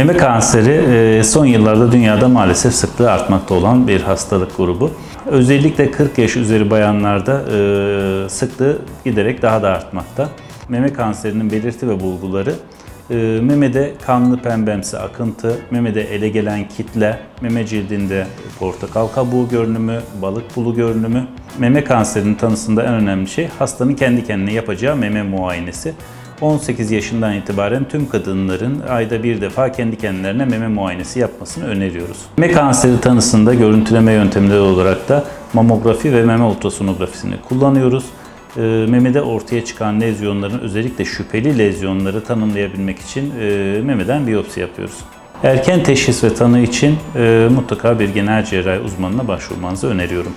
Meme kanseri e, son yıllarda dünyada maalesef sıklığı artmakta olan bir hastalık grubu. Özellikle 40 yaş üzeri bayanlarda e, sıklığı giderek daha da artmakta. Meme kanserinin belirti ve bulguları e, memede kanlı pembemsi akıntı, memede ele gelen kitle, meme cildinde portakal kabuğu görünümü, balık pulu görünümü. Meme kanserinin tanısında en önemli şey hastanın kendi kendine yapacağı meme muayenesi. 18 yaşından itibaren tüm kadınların ayda bir defa kendi kendilerine meme muayenesi yapmasını öneriyoruz. Meme kanseri tanısında görüntüleme yöntemleri olarak da mamografi ve meme ultrasonografisini kullanıyoruz. Ee, Memede ortaya çıkan lezyonların özellikle şüpheli lezyonları tanımlayabilmek için e, memeden biyopsi yapıyoruz. Erken teşhis ve tanı için e, mutlaka bir genel cerrahi uzmanına başvurmanızı öneriyorum.